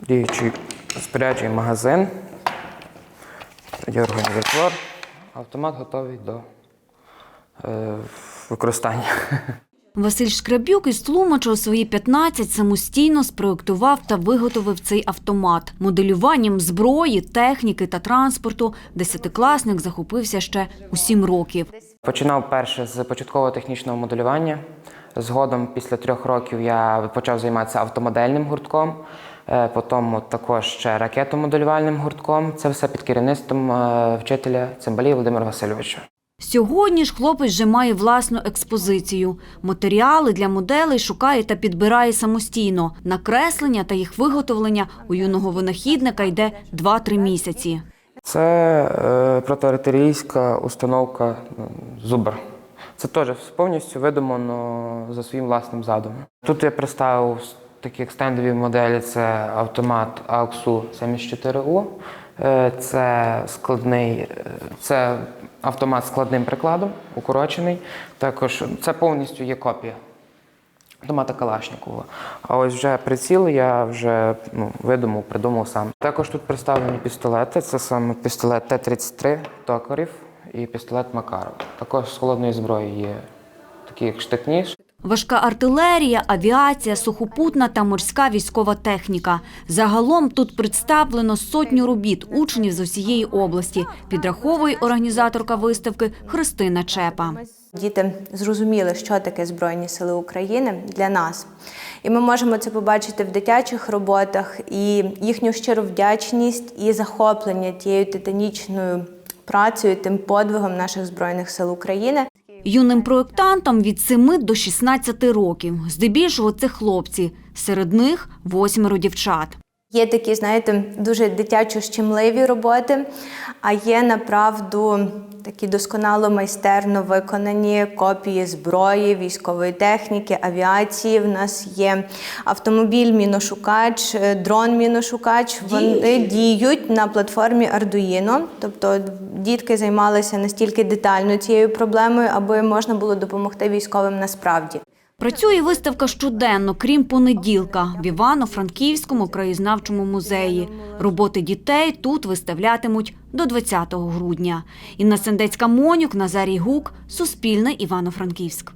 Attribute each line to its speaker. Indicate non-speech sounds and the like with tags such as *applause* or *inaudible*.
Speaker 1: діючий споряджений магазин. Є організатор. Автомат готовий до е, використання. *laughs*
Speaker 2: Василь Шкрабюк із Тлумача у свої 15 самостійно спроєктував та виготовив цей автомат. Моделюванням зброї, техніки та транспорту десятикласник захопився ще у 7 років.
Speaker 1: Починав перше з початкового технічного моделювання. Згодом, після трьох років, я почав займатися автомодельним гуртком, потім також ще ракетомоделювальним гуртком. Це все під керівництвом е, вчителя Цимбалія Володимира Васильовича.
Speaker 2: Сьогодні ж хлопець вже має власну експозицію. Матеріали для моделей шукає та підбирає самостійно. Накреслення та їх виготовлення у юного винахідника йде 2-3 місяці.
Speaker 1: Це е, протиартилерійська установка ну, Зубр. Це теж повністю видумано за своїм власним задумом. Тут я представив такі екстендові моделі: це автомат AUXU 74U. Е, Це складний, е, це автомат з складним прикладом, укорочений. Також це повністю є копія автомата Калашникова. А ось вже приціл я вже ну, видумав, придумав сам. Також тут представлені пістолети. Це саме пістолет Т-33 токарів і пістолет Макаров. Також з холодної зброї є такий як штик-ніж.
Speaker 2: Важка артилерія, авіація, сухопутна та морська військова техніка. Загалом тут представлено сотню робіт учнів з усієї області. Підраховує організаторка виставки Христина Чепа.
Speaker 3: Діти зрозуміли, що таке Збройні Сили України для нас. І ми можемо це побачити в дитячих роботах і їхню щиру вдячність і захоплення тією титанічною працею, тим подвигом наших Збройних сил України.
Speaker 2: Юним проєктантам від 7 до 16 років. Здебільшого це хлопці. Серед них восьмеро дівчат.
Speaker 3: Є такі, знаєте, дуже дитячо щемливі роботи, а є направду такі досконало майстерно виконані копії зброї, військової техніки, авіації. В нас є автомобіль міношукач, е, дрон міношукач. Вони діють на платформі Arduino. Тобто дітки займалися настільки детально цією проблемою, аби можна було допомогти військовим насправді.
Speaker 2: Працює виставка щоденно, крім понеділка, в Івано-Франківському краєзнавчому музеї. Роботи дітей тут виставлятимуть до 20 грудня. Інна Сендецька Монюк, Назарій Гук, Суспільне, Івано-Франківськ.